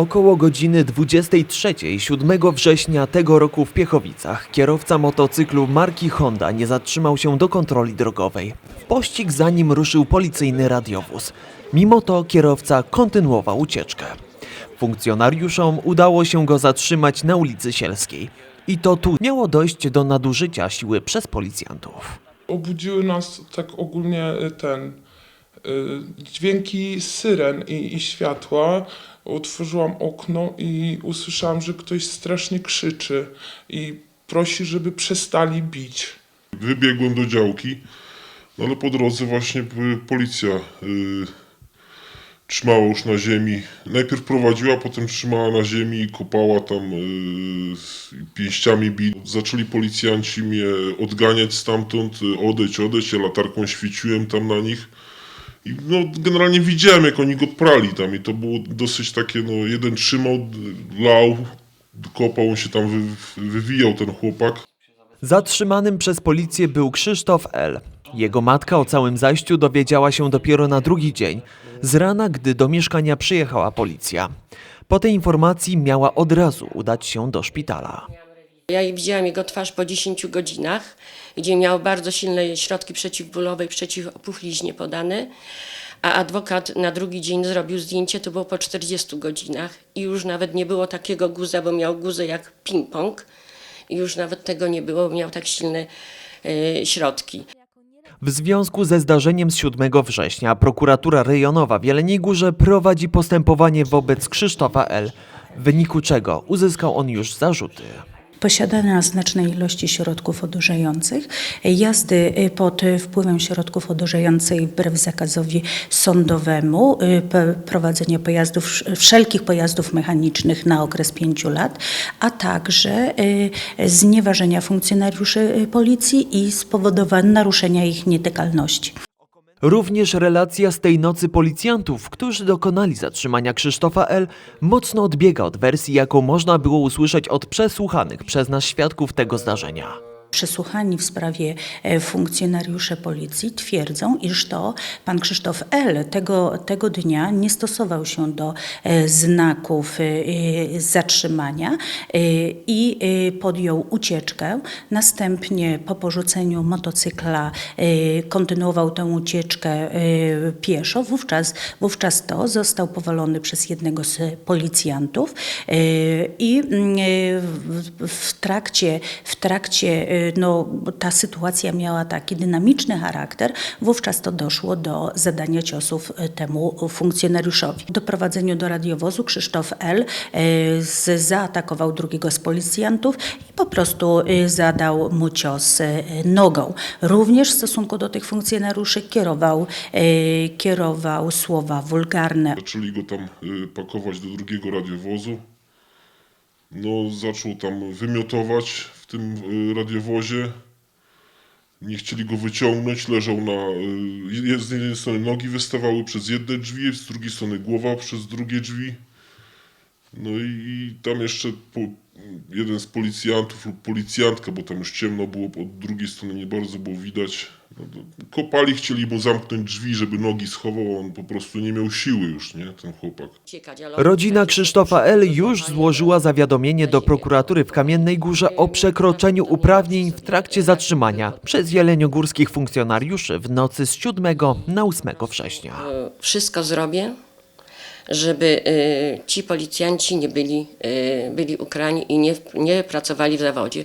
Około godziny 23 7 września tego roku w Piechowicach kierowca motocyklu marki Honda nie zatrzymał się do kontroli drogowej. W pościg za nim ruszył policyjny radiowóz. Mimo to kierowca kontynuował ucieczkę. Funkcjonariuszom udało się go zatrzymać na ulicy Sielskiej. I to tu miało dojść do nadużycia siły przez policjantów. obudziły nas tak ogólnie y, ten dźwięki syren i, i światła. Otworzyłam okno i usłyszałam, że ktoś strasznie krzyczy i prosi, żeby przestali bić. Wybiegłem do działki, no ale po drodze właśnie y, policja y, trzymała już na ziemi. Najpierw prowadziła, potem trzymała na ziemi i kopała tam y, pięściami bit. Zaczęli policjanci mnie odganiać stamtąd, y, odejdź, odejdź, ja latarką świeciłem tam na nich. I no, generalnie widziałem, jak oni go prali tam i to było dosyć takie, no, jeden trzymał, lał, kopał, on się tam wy, wywijał ten chłopak. Zatrzymanym przez policję był Krzysztof L. Jego matka o całym zajściu dowiedziała się dopiero na drugi dzień, z rana, gdy do mieszkania przyjechała policja. Po tej informacji miała od razu udać się do szpitala. Ja widziałam jego twarz po 10 godzinach, gdzie miał bardzo silne środki przeciwbólowe i przeciwopuchliznie podane, a adwokat na drugi dzień zrobił zdjęcie, to było po 40 godzinach i już nawet nie było takiego guza, bo miał guzę jak ping-pong i już nawet tego nie było, bo miał tak silne e, środki. W związku ze zdarzeniem z 7 września prokuratura rejonowa w Jeleniej Górze prowadzi postępowanie wobec Krzysztofa L., w wyniku czego uzyskał on już zarzuty. Posiadania znacznej ilości środków odurzających, jazdy y, pod wpływem środków odurzających wbrew zakazowi sądowemu, y, prowadzenie pojazdów, wszelkich pojazdów mechanicznych na okres pięciu lat, a także y, znieważenia funkcjonariuszy policji i spowodowane naruszenia ich nietykalności. Również relacja z tej nocy policjantów, którzy dokonali zatrzymania Krzysztofa L., mocno odbiega od wersji, jaką można było usłyszeć od przesłuchanych przez nas świadków tego zdarzenia. Przesłuchani w sprawie e, funkcjonariusze policji twierdzą, iż to pan Krzysztof L. tego, tego dnia nie stosował się do e, znaków e, zatrzymania i podjął ucieczkę. Następnie po porzuceniu motocykla kontynuował tę ucieczkę pieszo. Wówczas, wówczas to został powalony przez jednego z policjantów i mm, w, trakcie, w trakcie no, ta sytuacja miała taki dynamiczny charakter, wówczas to doszło do zadania ciosów e, temu funkcjonariuszowi. Doprowadzeniu do radiowozu Krzysztof L. e, zaatakował drugiego z policjantów i po prostu e, zadał mu cios nogą. Również w stosunku do tych funkcjonariuszy kierował, kierował słowa wulgarne. Zaczęli go tam pakować do drugiego radiowozu. No, zaczął tam wymiotować tym y, radiowozie. Nie chcieli go wyciągnąć, leżał na. y, Z jednej strony nogi wystawały przez jedne drzwi, z drugiej strony głowa przez drugie drzwi. No i, tam jeszcze po, jeden z policjantów lub policjantka, bo tam już ciemno było, od drugiej strony nie bardzo było widać. Kopali, chcieli mu zamknąć drzwi, żeby nogi schował, on po prostu nie miał siły już, nie, ten chłopak. Rodzina Krzysztofa L. już złożyła zawiadomienie do prokuratury w Kamiennej Górze o przekroczeniu uprawnień w trakcie zatrzymania przez jeleniogórskich funkcjonariuszy w nocy z 7 na 8 września. Wszystko zrobię, żeby y, ci policjanci nie byli, y, byli ukrani i nie, nie pracowali w zawodzie.